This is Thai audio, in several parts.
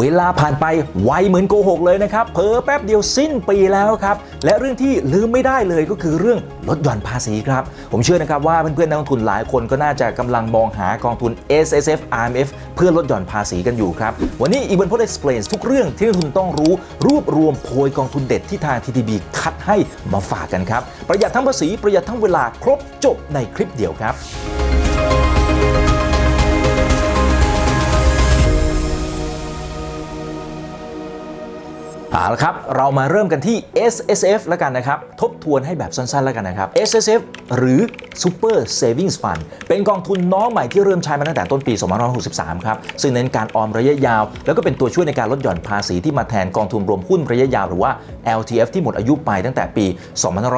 เวลาผ่านไปไวเหมือนโกหกเลยนะครับเพอแป๊บเดียวสิ้นปีแล้วครับและเรื่องที่ลืมไม่ได้เลยก็คือเรื่องลดหย่อนภาษีครับ ผมเชื่อนะครับว่าเพื่อนๆนักลงทุนหลายคนก็น่าจะกำลังมองหากองทุน S S F R M F เพื่อลดหย่อนภาษีกันอยู่ครับ วันนี้อีเวนต์พอด explains ทุกเรื่องที่นักลงทุนต้องรู้ รวบรวมโพยกองทุนเด็ดที่ทาง TTB คัดให้มาฝากกันครับ ประหยัดทั้งภาษีประหยัดทั้งเวลาครบจบในคลิปเดียวครับ เอาละครับ เรามาเริ่มกันที่ S S F แล้วกันนะครับ ทบทวนให้แบบสั้นๆแล้วกันนะครับ S S F หรือ Super Savings Fund เป็นกองทุนน้องใหม่ที่เริ่มใช้มาตั้งแต่ต้นปี 2563 ครับ ซึ่งเน้นการออมระยะยาว แล้วก็เป็นตัวช่วยในการลดหย่อนภาษีที่มาแทนกองทุนรวมหุ้นระยะยาวหรือว่า LTF ที่หมดอายุไปตั้งแต่ปี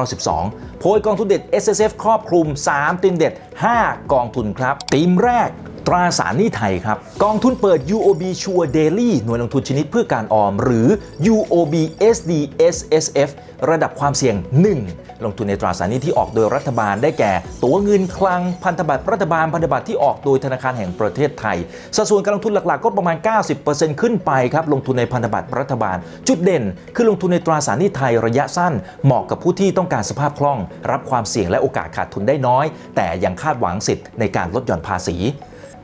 2512 โพยกองทุนเด็ด S S F ครอบคลุม 3ตีมเด็ด 5 กองทุนครับตีมแรก ตราสารหนี้ไทยครับ กองทุนเปิด UOB Sure Daily หน่วยลงทุนชนิดเพื่อการออม หรือ UOB SD SSF ระดับความเสี่ยง 1 ลงทุนในตราสารหนี้ที่ออกโดยรัฐบาลได้แก่ ตัวเงินคลังพันธบัตรรัฐบาลพันธบัตรที่ออกโดยธนาคารแห่งประเทศไทย สัดส่วนการลงทุนหลักๆ ก็ประมาณ 90%ขึ้นไปครับลงทุนในพันธบัตรรัฐบาล จุดเด่น คือลงทุนในตราสารหนี้ไทยระยะสั้น เหมาะกับผู้ที่ต้องการสภาพคล่อง รับความเสี่ยงและโอกาสขาดทุนได้น้อย แต่ยังคาดหวังสิทธิ์ในการลดหย่อนภาษี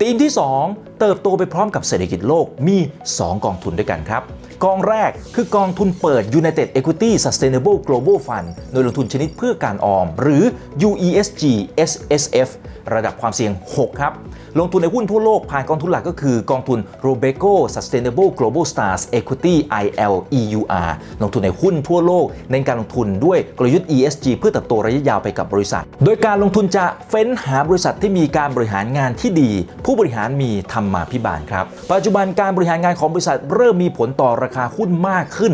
ธีมที่ 2 เติบโตไปพร้อมกับเศรษฐกิจโลกมี 2 กองทุนด้วยกันครับ กองแรกคือกองทุนเปิด United Equity Sustainable Global Fund โดยลงทุนชนิดเพื่อการออม หรือ UESG SSF ระดับความเสี่ยง 6 ครับ ลงทุนในหุ้นทั่วโลกผ่านกองทุนหลักก็คือกองทุน Robeco Sustainable Global Stars Equity ILEUR ลงทุนในหุ้นทั่วโลกในการลงทุนด้วยกลยุทธ์ ESG เพื่อเติบโตระยะยาวไปกับบริษัท โดยการลงทุนจะเฟ้นหาบริษัทที่มีการบริหารงานที่ดี ผู้บริหารมีธรรมาภิบาลครับ ปัจจุบันการบริหารงานของบริษัทเริ่มมีผลต่อราคาหุ้นมากขึ้น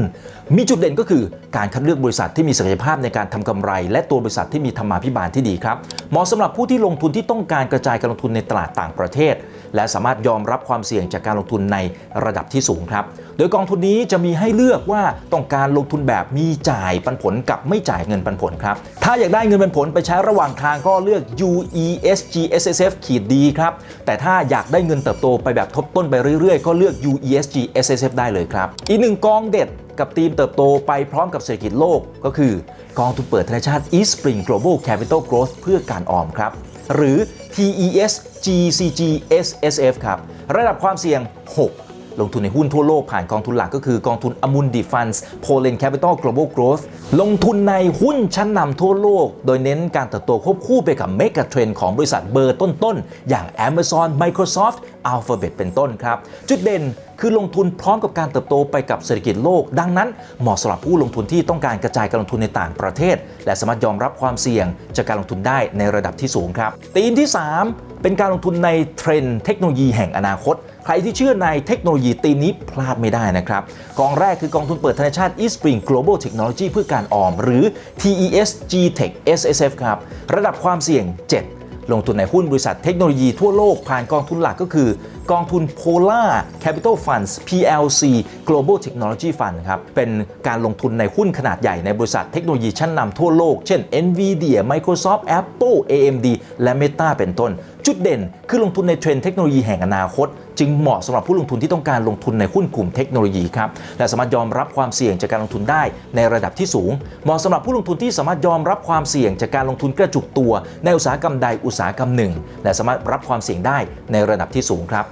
มีจุดเด่นก็คือการคัดเลือกบริษัทที่มีศักยภาพในการทำกำไร และตัวบริษัทที่มีธรรมาภิบาลที่ดีครับเหมาะสำหรับผู้ที่ลงทุนที่ต้องการกระจายการลงทุนในตลาดต่างประเทศ และสามารถยอมรับความเสี่ยงจากการลงทุนในระดับที่สูงครับ โดยกองทุนนี้จะมีให้เลือกว่าต้องการลงทุนแบบมีจ่ายปันผลกับไม่จ่ายเงินปันผลครับ ถ้าอยากได้เงินปันผลไปใช้ระหว่างทางก็เลือก UESG SSF ขีดดีครับ แต่ถ้าอยากได้เงินเติบโตไปแบบทบต้นไปเรื่อยๆ ก็เลือก UESG SSF ได้เลยครับ อีกหนึ่งกองเด็ดกับทีมเติบโตไปพร้อมกับเศรษฐกิจโลกก็คือกองทุนเปิดธนาคาร East Spring Global Capital Growth เพื่อการออมครับ หรือ TES GCG SSF ครับ ระดับความเสี่ยง 6ลงทุนในหุ้นทั่วโลกผ่านกองทุนหลักก็คือกองทุน Amundi Funds Poland Capital Global Growth ลงทุนในหุ้นชั้นนำทั่วโลก โดยเน้นการเติบโตควบคู่ไปกับเมกะเทรนด์ของบริษัทเบอร์ต้นๆ อย่าง Amazon Microsoft Alphabet เป็นต้นครับ จุดเด่น คือลงทุนพร้อมกับการเติบโตไปกับเศรษฐกิจโลก ดังนั้นเหมาะสำหรับผู้ลงทุนที่ต้องการกระจายการลงทุนในต่างประเทศ และสามารถยอมรับความเสี่ยงจากการลงทุนได้ในระดับที่สูงครับธีมที่ 3 เป็นการลงทุนในเทรนด์เทคโนโลยีแห่งอนาคตใครที่เชื่อในเทคโนโลยีธีมนี้พลาดไม่ได้นะครับ กองแรกคือกองทุนเปิดธนาคาร East Spring Global Technology เพื่อการออม หรือ TES G-Tech SSF ครับ ระดับความเสี่ยง 7 ลงทุนในหุ้นบริษัทเทคโนโลยีทั่วโลกผ่านกองทุนหลักก็คือ กองทุน Polar Capital Funds PLC Global Technology Fund ครับ เป็นการลงทุนในหุ้นขนาดใหญ่ในบริษัทเทคโนโลยีชั้นนำทั่วโลก เช่น Nvidia Microsoft Apple AMD และ Meta เป็นต้น จุดเด่นคือลงทุนในเทรนด์เทคโนโลยีแห่งอนาคต จึงเหมาะสำหรับผู้ลงทุนที่ต้องการลงทุนในหุ้นกลุ่มเทคโนโลยีครับและสามารถยอมรับความเสี่ยงจากการลงทุนได้ในระดับที่สูง เหมาะสำหรับผู้ลงทุนที่สามารถยอมรับความเสี่ยงจากการลงทุนกระจุกตัวในอุตสาหกรรมใดอุตสาหกรรมหนึ่ง และสามารถรับความเสี่ยงได้ในระดับที่สูงครับ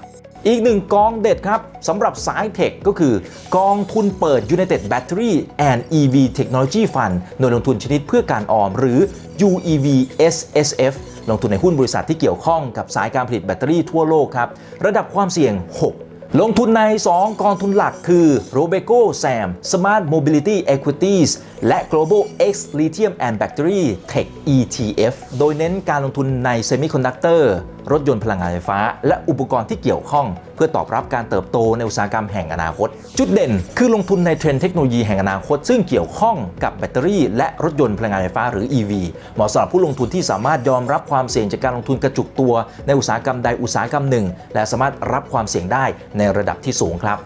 อีกหนึ่งกองเด็ดครับสำหรับสายเทคก็คือกองทุนเปิด United Battery and EV Technology Fund หน่วยลงทุนชนิดเพื่อการออม หรือ UEV SSF ลงทุนในหุ้นบริษัทที่เกี่ยวข้องกับสายการผลิตแบตเตอรี่ทั่วโลกครับ ระดับความเสี่ยง 6 ลงทุนใน 2 กองทุนหลักคือ Robeco SAM Smart Mobility Equities และ Global X Lithium and Battery Tech ETF โดยเน้นการลงทุนในเซมิคอนดักเตอร์ รถยนต์พลังงานไฟฟ้า และอุปกรณ์ที่เกี่ยวข้อง เพื่อตอบรับการเติบโตในอุตสาหกรรมแห่งอนาคต จุดเด่น คือลงทุนในเทรนด์เทคโนโลยีแห่งอนาคต ซึ่งเกี่ยวข้องกับแบตเตอรี่และรถยนต์พลังงานไฟฟ้าหรือ EV เหมาะสำหรับผู้ลงทุนที่สามารถยอมรับความเสี่ยงจากการลงทุนกระจุกตัว ในอุตสาหกรรมใดอุตสาหกรรมหนึ่ง และสามารถรับความเสี่ยงได้ในระดับที่สูงครับ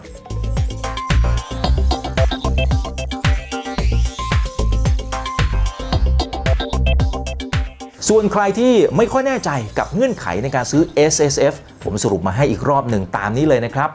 ส่วนใครที่ไม่ค่อยแน่ใจกับเงื่อนไขในการซื้อ S S F ผมสรุปมาให้อีกรอบหนึ่งตามนี้เลยนะครับ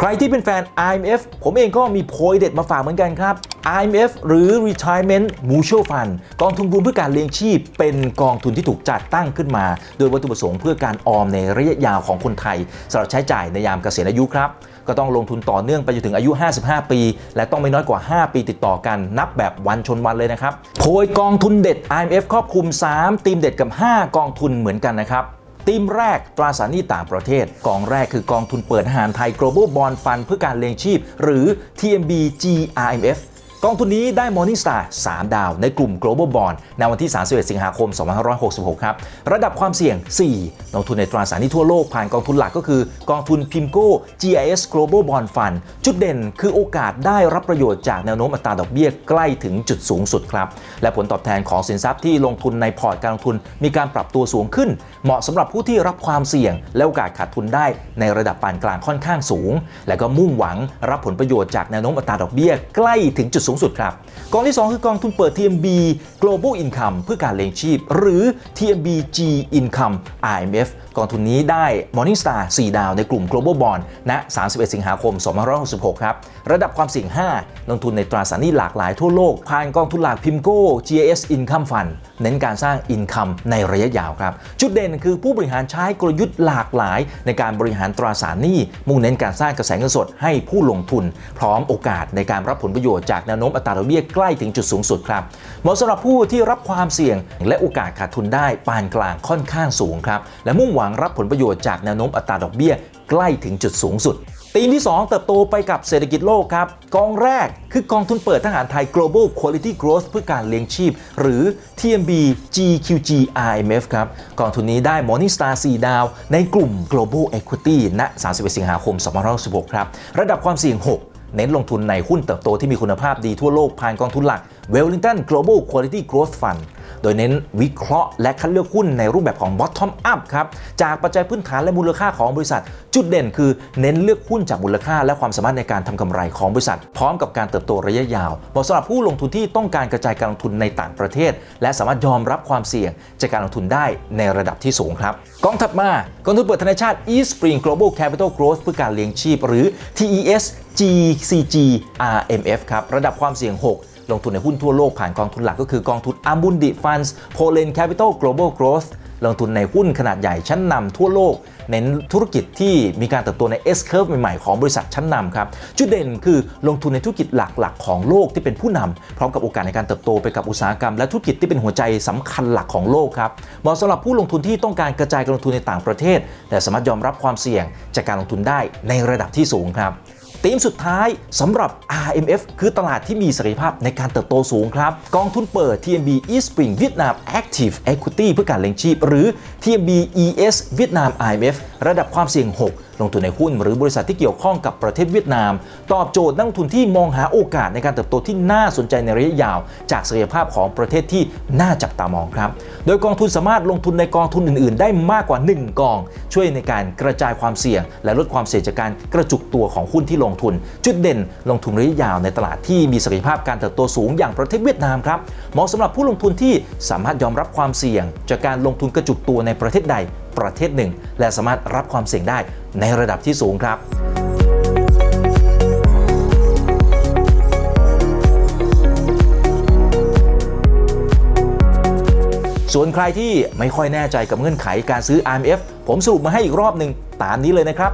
ใครที่เป็นแฟน IMF ผมเองก็มีโพยเด็ดมาฝากเหมือนกันครับ IMF หรือ Retirement Mutual Fund กองทุนรวมเพื่อการเลี้ยงชีพ เป็นกองทุนที่ถูกจัดตั้งขึ้นมา โดยวัตถุประสงค์เพื่อการออมในระยะยาวของคนไทยสำหรับใช้จ่ายในยามเกษียณอายุครับ ก็ต้องลงทุนต่อเนื่องไปจนถึงอายุ 55 ปี และต้องไม่น้อยกว่า 5 ปีติดต่อกันนับแบบวันชนวันเลยนะครับโพยกองทุนเด็ด IMF ครอบคลุม 3 ทีมเด็ดกับ 5 กองทุนเหมือนกันนะครับ ทีมแรกตราสารหนี้ต่างประเทศ กองแรกคือกองทุนเปิดหารไทย Global Bond Fund เพื่อการเลี้ยงชีพ หรือ TMB GRMF กองทุนนี้ได้ Morningstar 3 ดาวในกลุ่ม Global Bond ในวันที่ 31 สิงหาคม 2566 ครับ ระดับความเสี่ยง 4 ลงทุนในตราสารหนี้ทั่วโลกผ่านกองทุนหลักก็คือ กองทุน PIMCO GIS Global Bond Fund จุดเด่นคือโอกาสได้รับประโยชน์จากแนวโน้มอัตราดอกเบี้ยใกล้ถึงจุดสูงสุดครับ และผลตอบแทนของสินทรัพย์ที่ลงทุนในพอร์ตการลงทุนมีการปรับตัวสูงขึ้น เหมาะสำหรับผู้ที่รับความเสี่ยง และโอกาสขาดทุนได้ในระดับปานกลางค่อนข้างสูง และก็มุ่งหวังรับผลประโยชน์จากแนวโน้มอัตราดอกเบี้ยใกล้ถึงจุดสูงสุดครับ กองที่ 2 คือกองทุนเปิด TMB Global Income เพื่อการเลี้ยงชีพ หรือ TMB G Income IMF กองทุนนี้ได้ Morningstar 4 ดาวในกลุ่ม Global Bond ณ 31 สิงหาคม 2566 ครับ ระดับความเสี่ยง 5 ลงทุนในตราสารหนี้หลากหลายทั่วโลก ผ่านกองทุนหลัก PIMCO GIS Income Fund เน้นการสร้าง Income ในระยะยาวครับ จุดเด่นคือผู้บริหารใช้กลยุทธ์หลากหลาย ในการบริหารตราสารหนี้ มุ่งเน้นการสร้างกระแสเงินสดให้ผู้ลงทุน พร้อมโอกาสในการรับผลประโยชน์จากแนวโน้มอัตราดอกเบี้ยใกล้ถึงจุดสูงสุดครับเหมาะสำหรับผู้ที่รับความเสี่ยง และโอกาสขาดทุนได้ปานกลางค่อนข้างสูงครับและมุ่งหวังรับผลประโยชน์จากแนวโน้มอัตราดอกเบี้ยใกล้ถึงจุดสูงสุดธีมที่ 2 เติบโตไปกับเศรษฐกิจโลกครับ กองแรกคือกองทุนเปิดทหารไทย Global Quality Growth เพื่อการเลี้ยงชีพ หรือ TMB GQG IMF ครับ กองทุนนี้ได้ Morningstar 4 ดาว ในกลุ่ม Global Equity ณ 31 สิงหาคม 2566 ครับ ระดับความเสี่ยง 6 เน้นลงทุนในหุ้นเติบโตที่มีคุณภาพดีทั่วโลกผ่านกองทุนหลัก Wellington Global Quality Growth Fund โดยเน้นวิเคราะห์และคัดเลือกหุ้นในรูปแบบของ bottom up ครับ จากปัจจัยพื้นฐานและมูลค่าของบริษัท จุดเด่นคือเน้นเลือกหุ้นจากมูลค่า และความสามารถในการทำกำไรของบริษัท พร้อมกับการเติบโตระยะยาวเหมาะสำหรับผู้ลงทุนที่ต้องการกระจายการลงทุนในต่างประเทศ และสามารถยอมรับความเสี่ยงจากการลงทุนได้ในระดับที่สูงครับกองถัดมากองทุนเปิดธนาชาติ East Spring Global Capital Growth เพื่อการเลี้ยงชีพหรือ TES GCG RMF ครับระดับความเสี่ยง 6 ลงทุนในหุ้นทั่วโลกผ่านกองทุนหลักก็คือกองทุน Amundi Funds Poland Capital Global Growth ลงทุนในหุ้นขนาดใหญ่ชั้นนำทั่วโลก เน้นธุรกิจที่มีการเติบโตใน S curve ใหม่ ๆ ของบริษัทชั้นนำครับ จุดเด่นคือลงทุนในธุรกิจหลักๆ ของโลกที่เป็นผู้นำพร้อมกับโอกาสในการเติบโตไปกับอุตสาหกรรม และธุรกิจที่เป็นหัวใจสำคัญหลักของโลกครับเหมาะสำหรับผู้ลงทุนที่ต้องการกระจายการลงทุนในต่างประเทศ แต่สามารถยอมรับความเสี่ยงจากการลงทุนได้ในระดับที่สูงครับ ธีมสุดท้ายสำหรับ RMF คือตลาดที่มีศักยภาพในการเติบโตสูงครับ กองทุนเปิด TMB East Spring Vietnam Active Equity เพื่อการเลี้ยงชีพ หรือ TMB ES Vietnam IMF ระดับความเสี่ยง 6ลงทุนในหุ้นหรือบริษัทที่เกี่ยวข้องกับประเทศเวียดนาม ตอบโจทย์นักลงทุนที่มองหาโอกาสในการเติบโตที่น่าสนใจในระยะยาว จากศักยภาพของประเทศที่น่าจับตามองครับ โดยกองทุนสามารถลงทุนในกองทุนอื่น ๆ ได้มากกว่า 1 กอง ช่วยในการกระจายความเสี่ยง และลดความเสี่ยงจากการกระจุกตัวของหุ้นที่ลงทุน จุดเด่นลงทุนระยะยาวในตลาดที่มีศักยภาพการเติบโตสูงอย่างประเทศเวียดนามครับเหมาะสำหรับผู้ลงทุนที่สามารถยอมรับความเสี่ยง จากการลงทุนกระจุกตัวในประเทศใดประเทศหนึ่ง และสามารถรับความเสี่ยงได้ในระดับที่สูงครับส่วนใครที่ไม่ค่อยแน่ใจกับเงื่อนไขการซื้อ IMF ผมสรุปมาให้อีกรอบหนึ่งตามนี้เลยนะครับ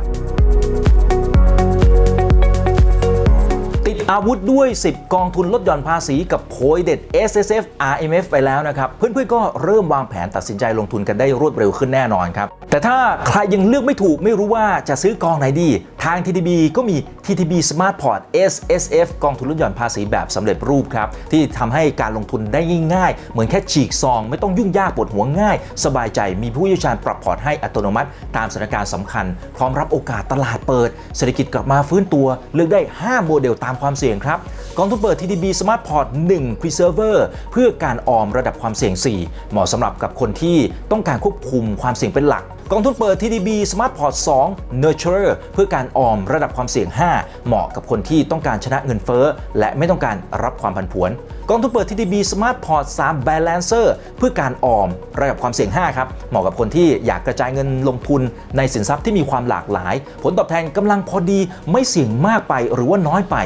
อาวุธด้วย 10 กองทุนลดหย่อนภาษีกับโพยเด็ด S S F R M F ไปแล้วนะครับ เพื่อนๆก็เริ่มวางแผนตัดสินใจลงทุนกันได้รวดเร็วขึ้นแน่นอนครับ แต่ถ้าใครยังเลือกไม่ถูกไม่รู้ว่าจะซื้อกองไหนดี ทาง TTB ก็มี TTB Smart Port S S F กองทุนลดหย่อนภาษีแบบสำเร็จรูปครับ ที่ทำให้การลงทุนได้ง่ายๆ เหมือนแค่ฉีกซอง ไม่ต้องยุ่งยากปวดหัวง่าย สบายใจมีผู้เชี่ยวชาญปรับพอร์ตให้อัตโนมัติ ตามสถานการณ์สำคัญ พร้อมรับโอกาสตลาดเปิด เศรษฐกิจกลับมาฟื้นตัว เลือกได้ 5 โมเดลตามความเสี่ยงครับกองทุนเปิด TTB Smart Port 1 Preserver เพื่อการออมระดับความเสี่ยง 4 เหมาะสำหรับกับคนที่ต้องการควบคุมความเสี่ยงเป็นหลัก กองทุนเปิด TDB Smart Port 2 Nurturer เพื่อการออมระดับความเสี่ยง 5 เหมาะกับคนที่ต้องการชนะเงินเฟ้อ และไม่ต้องการรับความผันผวน กองทุนเปิด TDB Smart Port 3 Balancer เพื่อการออมระดับความเสี่ยง 5 ครับ เหมาะกับคนที่อยากกระจายเงินลงทุนในสินทรัพย์ที่มีความหลากหลาย ผลตอบแทนกำลังพอดีไม่เสี่ยงมากไปหรือว่าน้อยไป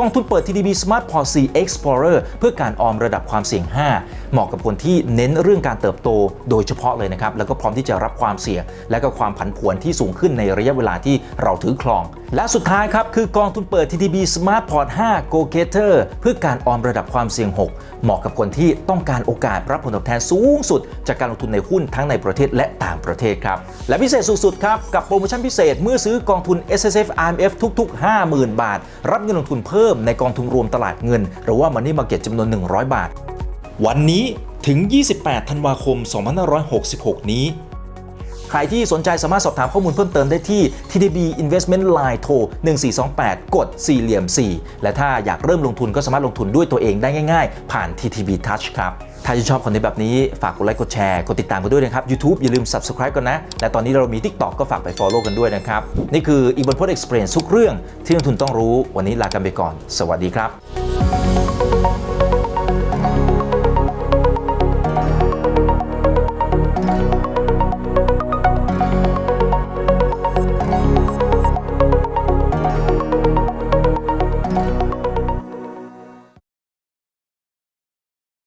กองทุนเปิด TDB Smart Policy Explorer เพื่อการออมระดับความเสี่ยง 5 เหมาะกับคนที่เน้นเรื่องการเติบโตโดยเฉพาะเลยนะครับ แล้วก็พร้อมที่จะรับความเสี่ยง และก็ความผันผวนที่สูงขึ้นในระยะเวลาที่เราถือครองและสุดท้ายครับ คือกองทุนเปิด TDB Smart Port 5 Go Getter เพื่อการออมระดับความเสี่ยง 6 เหมาะกับคนที่ต้องการโอกาสรับผลตอบแทนสูงสุด จากการลงทุนในหุ้นทั้งในประเทศและต่างประเทศครับ และพิเศษสุดๆครับ กับโปรโมชั่นพิเศษเมื่อซื้อกองทุน S S F R M F ทุก ๆ 50,000 บาท รับเงินลงทุนเพิ่มในกองทุนรวมตลาดเงิน หรือว่า Money Market จำนวน 100 บาท วันนี้ถึง 28 ธันวาคม 2566 นี้ ใครที่สนใจสามารถสอบถามข้อมูลเพิ่มเติมได้ที่ TDB Investment Line โทร 1428 กด4เหลี่ยม 4 และถ้าอยากเริ่มลงทุนก็สามารถลงทุนด้วยตัวเองได้ง่าย ๆ ผ่าน TTB Touch ครับ ถ้าชื่นชอบคอนเทนต์แบบนี้ฝากกดไลค์กดแชร์กดติดตามกันด้วยนะครับ YouTube อย่าลืม Subscribe กันนะ และตอนนี้เรามี TikTok ก็ฝากไป Follow กันด้วยนะครับ นี่คืออีกบนพ d Experience ทุกเรื่องที่นักลงทุนต้องรู้ วันนี้ลากันไปก่อน สวัสดีครับ